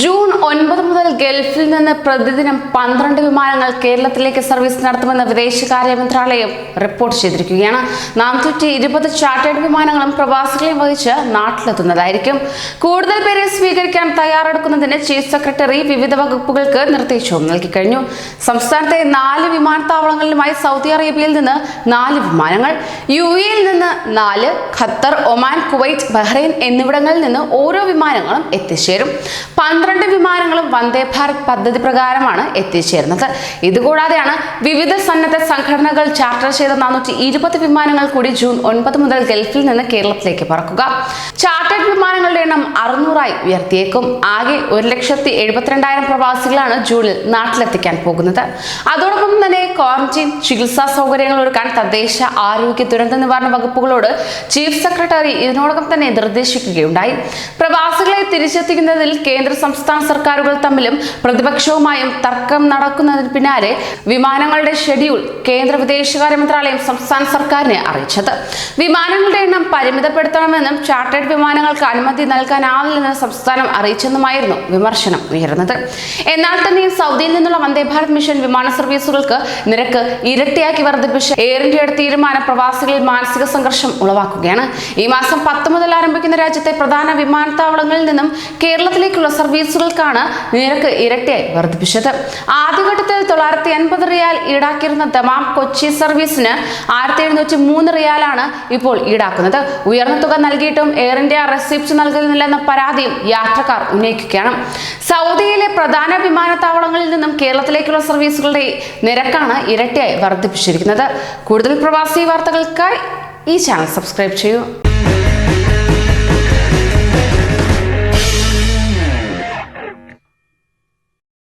June ഒൻപത് മുതൽ ഗൾഫിൽ നിന്ന് പ്രതിദിനം പന്ത്രണ്ട് വിമാനങ്ങൾ കേരളത്തിലേക്ക് സർവീസ് നടത്തുമെന്ന് വിദേശകാര്യ മന്ത്രാലയം റിപ്പോർട്ട് ചെയ്തിരിക്കുകയാണ്. നാനൂറ്റി ഇരുപത് ചാർട്ടേഡ് വിമാനങ്ങളും പ്രവാസികളെയും വഹിച്ച് നാട്ടിലെത്തുന്നതായിരിക്കും. കൂടുതൽ പേരെ സ്വീകരിക്കാൻ തയ്യാറെടുക്കുന്നതിന് ചീഫ് സെക്രട്ടറി വിവിധ വകുപ്പുകൾക്ക് നിർദ്ദേശവും നൽകിക്കഴിഞ്ഞു. സംസ്ഥാനത്തെ നാല് വിമാനത്താവളങ്ങളിലുമായി സൗദി അറേബ്യയിൽ നിന്ന് നാല് വിമാനങ്ങൾ യു എയിൽ നിന്ന് നാല് ഖത്തർ ഒമാൻ കുവൈറ്റ് ബഹ്റൈൻ എന്നിവിടങ്ങളിൽ നിന്ന് ഓരോ വിമാനങ്ങളും എത്തിച്ചേരും. പന്ത്രണ്ട് വിമാനങ്ങളും വന്ദേ ഭാരത് പദ്ധതി പ്രകാരമാണ് എത്തിച്ചേരുന്നത്. ഇതുകൂടാതെയാണ് വിവിധ സന്നദ്ധ സംഘടനകൾ ചാർട്ടർ ചെയ്ത നാനൂറ്റി ഇരുപത് വിമാനങ്ങൾ കൂടി ജൂൺ ഒൻപത് മുതൽ ഗൾഫിൽ നിന്ന് കേരളത്തിലേക്ക് പറക്കുക. ചാർട്ടേഡ് വിമാനങ്ങളുടെ എണ്ണം അറുന്നൂറായി ഉയർത്തിയേക്കും. ആകെ ഒരു ലക്ഷത്തി എഴുപത്തിരണ്ടായിരം പ്രവാസികളാണ് ജൂണിൽ നാട്ടിലെത്തിക്കാൻ പോകുന്നത്. അതോടൊപ്പം തന്നെ ക്വാറന്റൈൻ ചികിത്സാ സൗകര്യങ്ങൾ ഒരുക്കാൻ തദ്ദേശ ആരോഗ്യ ദുരന്ത നിവാരണ വകുപ്പുകളോട് ചീഫ് സെക്രട്ടറി ഇതിനോടകം തന്നെ നിർദ്ദേശിക്കുകയുണ്ടായി. പ്രവാസികളെ തിരിച്ചെത്തിക്കുന്നതിൽ കേന്ദ്ര സംസ്ഥാന സർക്കാരുകൾ തമ്മിലും പ്രതിപക്ഷവുമായും തർക്കം നടക്കുന്നതിന് പിന്നാലെ വിമാനങ്ങളുടെ ഷെഡ്യൂൾ കേന്ദ്ര വിദേശകാര്യ മന്ത്രാലയം സംസ്ഥാന സർക്കാരിനെ അറിയിച്ചത്. വിമാനങ്ങളുടെ എണ്ണം പരിമിതപ്പെടുത്തണമെന്നും ചാർട്ടേഡ് വിമാനങ്ങൾക്ക് അനുമതി നൽകാനാവില്ലെന്ന് സംസ്ഥാനം അറിയിച്ചെന്നുമായിരുന്നു വിമർശനം ഉയർന്നത് എന്നാൽ തന്നെയും സൗദിയിൽ നിന്നുള്ള വന്ദേ ഭാരത് മിഷൻ വിമാന സർവീസുകൾക്ക് നിരക്ക് ഇരട്ടിയാക്കി വർദ്ധിപ്പിച്ച എയർ ഇന്ത്യയുടെ തീരുമാനം പ്രവാസികളിൽ മാനസിക സംഘർഷം ഉളവാക്കുകയാണ്. ഈ മാസം പത്ത് മുതൽ ആരംഭിക്കുന്ന രാജ്യത്തെ പ്രധാന വിമാനത്താവളങ്ങളിൽ നിന്നും കേരളത്തിലേക്കുള്ള സർവീസുകൾക്കാണ് നിരക്ക് ഇരട്ടിയായി വർദ്ധിപ്പിച്ചത്. ആദ്യഘട്ടത്തിൽ തൊള്ളായിരത്തി എൺപത് റിയാൽ ഈടാക്കിയിരുന്ന ദമാം കൊച്ചി സർവീസിന് ആയിരത്തി എഴുന്നൂറ്റി മൂന്ന് റിയാലാണ് ഇപ്പോൾ ഈടാക്കുന്നത്. ഉയർന്ന തുക നൽകിയിട്ടും എയർ ഇന്ത്യ റെസിപ്റ്റ് നൽകുന്നില്ലെന്ന പരാതിയും യാത്രക്കാർ ഉന്നയിക്കുകയാണ്. സൗദിയിലെ പ്രധാന വിമാനത്താവളങ്ങളിൽ നിന്നും കേരളത്തിലേക്കുള്ള സർവീസുകളുടെ നിരക്കാണ് ഇരട്ടിയായി വർദ്ധിപ്പിച്ചിരിക്കുന്നത്. കൂടുതൽ പ്രവാസി വാർത്തകൾക്കായി ഈ ചാനൽ സബ്സ്ക്രൈബ് ചെയ്യൂ.